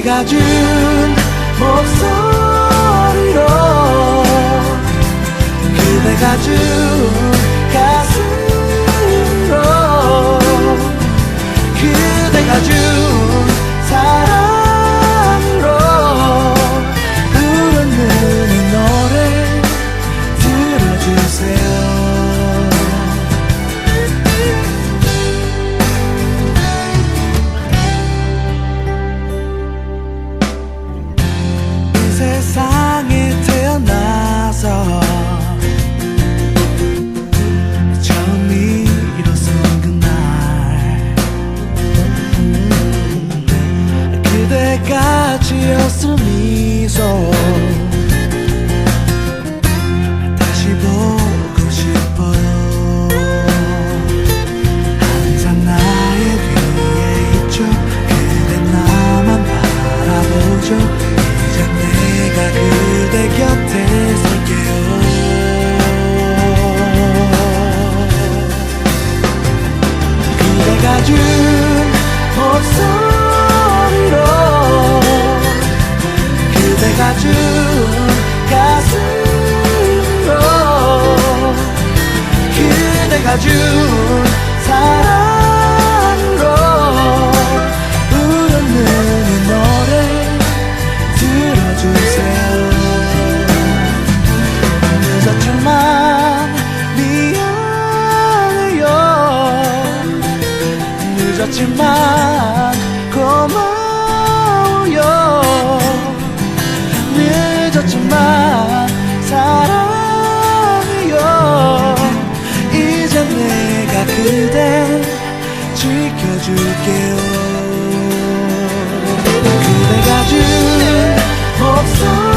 I got you. corazón. 늦었지만 미안해요. 늦었지만 고마워요. 늦었지만 사랑해요. 이제 내가 그댈 지켜줄게요. 속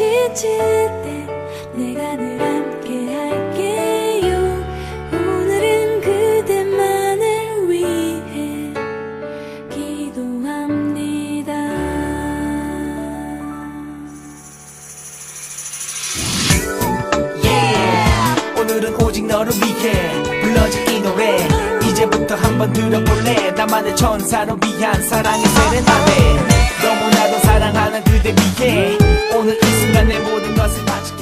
지칠 때 내가 늘 함께 할게요. 오늘은 그대만을 위해 기도합니다. Yeah! 오늘은 오직 너를 위해 불러진 이 노래. 이제부터 한번 들어볼래? 나만의 천사로 위한 사랑의 세레나데 너무나도 사랑하는 그대 위해 오늘 이 순간 내 모든 것을 바칠